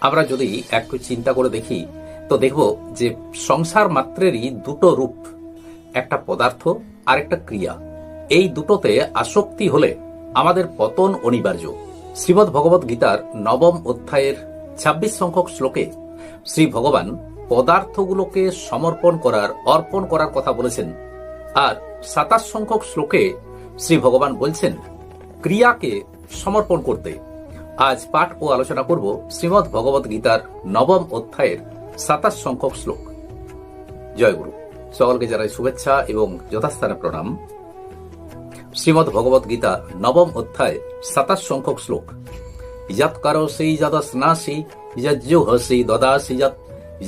আমরা যদি একটু চিন্তা করে দেখি, তো দেখব যে সংসার মাত্রেরই দুটো রূপ, একটা পদার্থ আর একটা ক্রিয়া। এই দুটোতে আসক্তি হলে আমাদের পতন অনিবার্য। শ্রীমদ ভগবত গীতার নবম অধ্যায়ের ২৬ সংখ্যক শ্লোকে শ্রী ভগবান পদার্থগুলোকে সমর্পণ করার, অর্পণ করার কথা বলেছেন। আর সাতাশ সংখ্যক শ্লোকে শ্রী ভগবান বলছেন, ক্রিয়াকে সমর্পণ করতে। আজ পাঠ ও আলোচনা করব শ্রীমদ ভগবত গীতার নবম অধ্যায়ের সাতাশ সংখ্যক শ্লোক। জয় গুরু। সকলকে জানাই শুভেচ্ছা এবং যথাস্থানে প্রণাম। শ্রীমদ ভগবত গীতা নবম অধ্যায় সাতাশ সংখ্যক শ্লোক। ইজাত কারও সেই যৎ কারোসি যদস্নাসি যজ্জুহসি দদাসি যৎ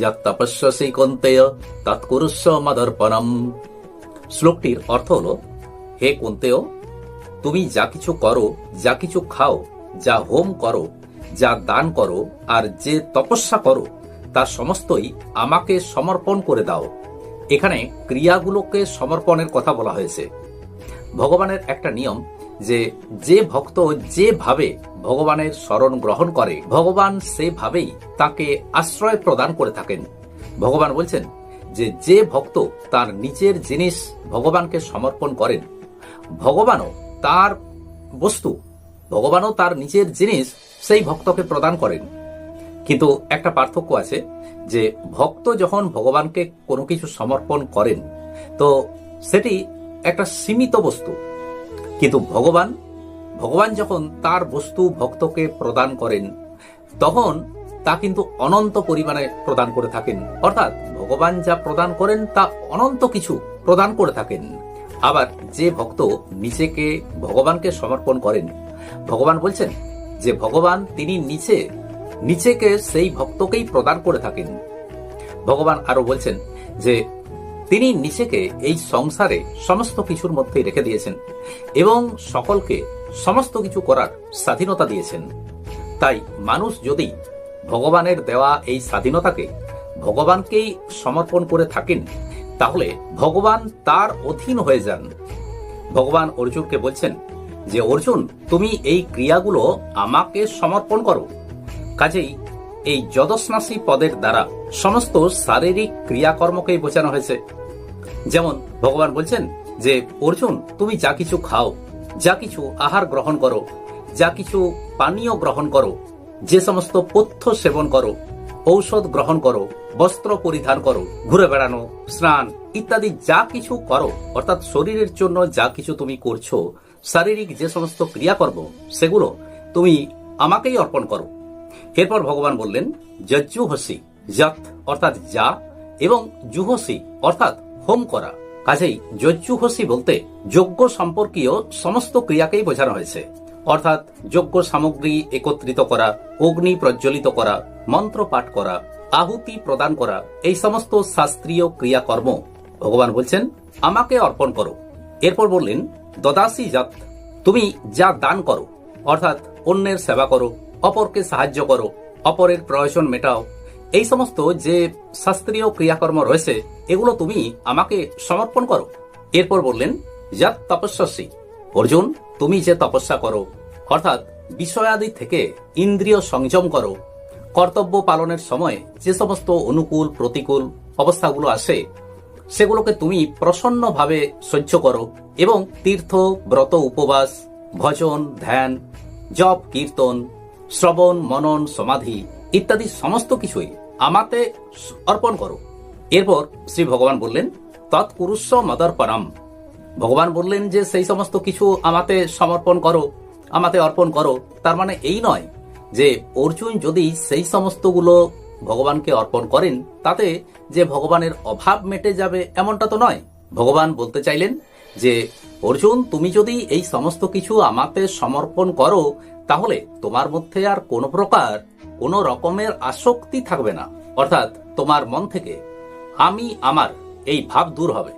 যৎ তপস্যসি কন্তেয় তৎকুরুস্ব মদর্পণম। শ্লোকটির অর্থ হল, হে কুন্তেয়, তুমি যা কিছু করো, যা কিছু খাও যা হোম করো, যা দান করো আর যে তপস্যা করো, তা সমস্তই আমাকে সমর্পণ করে দাও। এখানে ক্রিয়াগুলোকে সমর্পণের কথা বলা হয়েছে। ভগবানের একটা নিয়ম যে যে ভক্ত যেভাবে ভগবানের স্মরণ গ্রহণ করে, ভগবান সেভাবেই তাকে আশ্রয় প্রদান করে থাকেন। ভগবান বলছেন যে যে ভক্ত তার নিজের জিনিস ভগবানকে সমর্পণ করেন, ভগবানও তার বস্তু ভগবানও তার নিজের জিনিস সেই ভক্তকে প্রদান করেন। কিন্তু একটা পার্থক্য আছে যে ভক্ত যখন ভগবানকে কোনো কিছু সমর্পণ করেন, তো সেটি একটা সীমিত বস্তু। কিন্তু ভগবান ভগবান যখন তার বস্তু ভক্তকে প্রদান করেন, তখন তা কিন্তু অনন্ত পরিমাণে প্রদান করে থাকেন। অর্থাৎ ভগবান যা প্রদান করেন, তা অনন্ত কিছু প্রদান করে থাকেন। আবার যে ভক্ত নিজেকে ভগবানকে সমর্পণ করেন ভগবান বলছেন যে ভগবান তিনি নিচে, নিচেকে সেই ভক্তকেই প্রদান করে থাকেন। ভগবান আরও বলছেন যে তিনি নিজেকে এই সংসারে সমস্ত কিছুর মধ্যে রেখে দিয়েছেন এবং সকলকে সমস্ত কিছু করার স্বাধীনতা দিয়েছেন। তাই মানুষ যদি ভগবানের দেওয়া এই স্বাধীনতাকে ভগবানকেই সমর্পণ করে থাকেন, তাহলে ভগবান তার অধীন হয়ে যান। ভগবান অর্জুনকে বলছেন যে অর্জুন, তুমি এই ক্রিয়াগুলো আমাকে সমর্পণ করো। কাজেই এই যদস্নাসী পদের দ্বারা সমস্ত শারীরিক ক্রিয়াকর্মকেই বোঝানো হয়েছে। যেমন ভগবান বলছেন যে, অর্জুন, তুমি যা কিছু খাও, যা কিছু আহার গ্রহণ করো, যা কিছু পানীয় গ্রহণ করো, যে সমস্ত পথ্য সেবন করো, ঔষধ গ্রহণ করো, বস্ত্র পরিধান করো, ঘুরে বেড়ানো, স্নান ইত্যাদি যা কিছু করো, অর্থাৎ শরীরের জন্য যা কিছু তুমি করছ শারীরিক যে সমস্ত ক্রিয়াকর্ম, সেগুলো তুমি আমাকেই অর্পণ করো। এরপর ভগবান বললেন যজ্জুহসি যত অর্থাৎ যা এবং জুহসি অর্থাৎ হোম করা। কাজেই যজ্জুহসি বলতে যজ্ঞ সম্পর্কীয় সমস্ত ক্রিয়াকেই বোঝানো হয়েছে। অর্থাৎ যজ্ঞ সামগ্রী একত্রিত করা, অগ্নি প্রজ্বলিত করা, মন্ত্র পাঠ করা, আহুতি প্রদান করা, এই সমস্ত শাস্ত্রীয় ক্রিয়াকর্ম ভগবান বলছেন, আমাকে অর্পণ করো। এরপর বললেন দদাসি জাত, তুমি যা দান করো, অর্থাৎ অন্যের সেবা করো, অপরকে সাহায্য করো, অপরের প্রয়োজন মেটাও, এই সমস্ত যে শাস্ত্রীয় ক্রিয়াকর্ম রয়েছে, এগুলো তুমি আমাকে সমর্পণ করো। এরপর বললেন, জাত তপস্যাসী, অর্জুন, তুমি যে তপস্যা করো, অর্থাৎ বিষয়াদি থেকে ইন্দ্রিয় সংযম করো, কর্তব্য পালনের সময় যে সমস্ত অনুকূল, প্রতিকূল অবস্থাগুলো আসে সেগুলোকে তুমি প্রসন্নভাবে সহ্য করো এবং তীর্থ, ব্রত, উপবাস, ভজন, ধ্যান, জপ, কীর্তন, শ্রবণ, মনন, সমাধি ইত্যাদি সমস্ত কিছুই আমাতে অর্পণ করো। এরপর শ্রী ভগবান বললেন তৎপুরুষ মদর্পণম। ভগবান বললেন যে, সেই সমস্ত কিছু আমাতে সমর্পণ করো, আমাতে অর্পণ করো। তার মানে এই নয় যে, অর্জুন যদি সেই সমস্তগুলো ভগবানকে অর্পণ করেন, তাতে যে ভগবানের অভাব মেটে যাবে এমনটা তো নয়। ভগবান বলতে চাইলেন যে, অর্জুন, তুমি যদি এই সমস্ত কিছু আমাতে সমর্পণ করো, তাহলে তোমার মধ্যে আর কোনো প্রকার, কোনো রকমের আসক্তি থাকবে না। অর্থাৎ তোমার মন থেকে আমি আমার এই ভাব দূর হবে।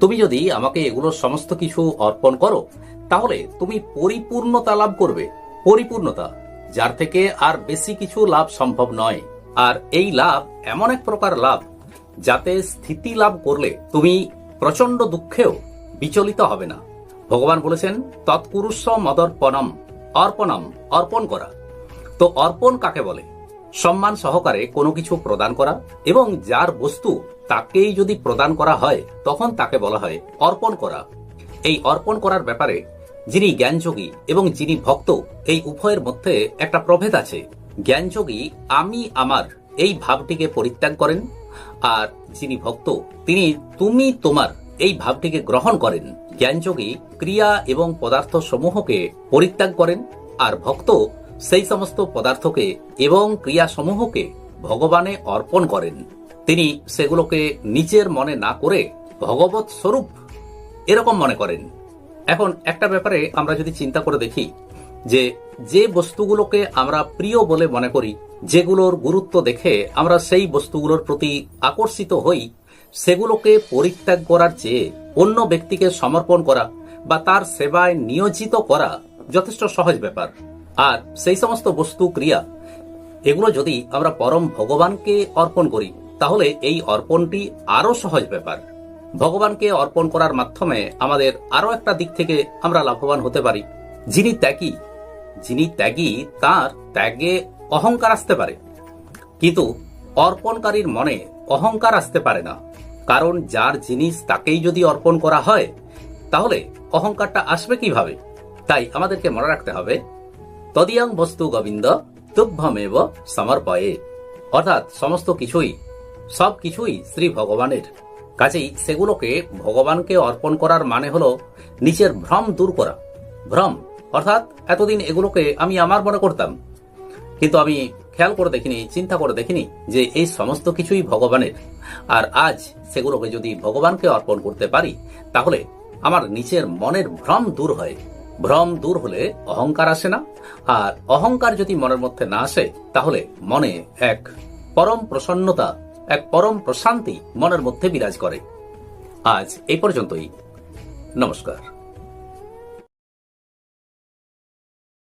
তুমি যদি আমাকে এগুলো সমস্ত কিছু অর্পণ করো, তাহলে তুমি পরিপূর্ণতা লাভ করবে। পরিপূর্ণতা, যার থেকে আর বেশি কিছু লাভ সম্ভব নয়। আর এই লাভ এমন এক প্রকার লাভ যাতে স্থিতি লাভ করলে তুমি প্রচণ্ড দুঃখেও বিচলিত হবে না। ভগবান বলেছেন তৎপুরুষ মদর্পণম, অর্পণম, অর্পণ করা। তো অর্পণ কাকে বলে? সম্মান সহকারে কোনো কিছু প্রদান করা এবং যার বস্তু তাকেই যদি প্রদান করা হয়, তখন তাকে বলা হয় অর্পণ করা। এই অর্পণ করার ব্যাপারে যিনি জ্ঞানযোগী এবং যিনি ভক্ত, এই উভয়ের মধ্যে একটা প্রভেদ আছে। জ্ঞানযোগী আমি আমার এই ভাবটিকে পরিত্যাগ করেন, আর যিনি ভক্ত, তিনি তুমি তোমার এই ভাবটিকে গ্রহণ করেন। জ্ঞানযোগী ক্রিয়া এবং পদার্থ সমূহকে পরিত্যাগ করেন, আর ভক্ত সেই সমস্ত পদার্থকে এবং ক্রিয়াসমূহকে ভগবানে অর্পণ করেন। তিনি সেগুলোকে নিজের মনে না করে ভগবত স্বরূপ এরকম মনে করেন। এখন একটা ব্যাপারে আমরা যদি চিন্তা করে দেখি যে যে বস্তুগুলোকে আমরা প্রিয় বলে মনে করি, যেগুলোর গুরুত্ব দেখে আমরা সেই বস্তুগুলোর প্রতি আকর্ষিত হই, সেগুলোকে পরিত্যাগ করার চেয়ে অন্য ব্যক্তিকে সমর্পণ করা বা তার সেবায় নিয়োজিত করা যথেষ্ট সহজ ব্যাপার। আর সেই সমস্ত বস্তু ক্রিয়া, এগুলো যদি আমরা পরম ভগবানকে অর্পণ করি, তাহলে এই অর্পণটি আরও সহজ ব্যাপার। ভগবানকে অর্পণ করার মাধ্যমে আমাদের আরও একটা দিক থেকে আমরা লাভবান হতে পারি, যিনি ত্যাগী। যিনি ত্যাগী, তার ত্যাগে অহংকার আসতে পারে। কিন্তু অর্পণকারীর মনে অহংকার আসতে পারে না। কারণ যার জিনিস তাকেই যদি অর্পণ করা হয়, তাহলে অহংকারটা আসবে কীভাবে? তাই আমাদেরকে মনে রাখতে হবে, তদিয়াং বস্তু গোবিন্দ তুভ্যমেব সমর্পয়ে। অর্থাৎ সমস্ত কিছুই, সব কিছুই শ্রী ভগবানের। কাজেই সেগুলোকে ভগবানকে অর্পণ করার মানে হলো নিজের ভ্রম দূর করা। ভ্রম অর্থাৎ এতদিন এগুলোকে আমি আমার মনে করতাম। কিন্তু আমি খেয়াল করে দেখিনি, চিন্তা করে দেখিনি যে এই সমস্ত কিছুই ভগবানের। আর আজ সেগুলোকে যদি ভগবানকে অর্পণ করতে পারি, তাহলে আমার নিজের মনের ভ্রম দূর হয়। ভ্রম দূর হলে অহংকার আসে না। আর অহংকার যদি মনের মধ্যে না আসে, তাহলে মনে এক পরম প্রসন্নতা, এক পরম প্রশান্তি মনের মধ্যে বিরাজ করে। আজ এই পর্যন্তই। নমস্কার।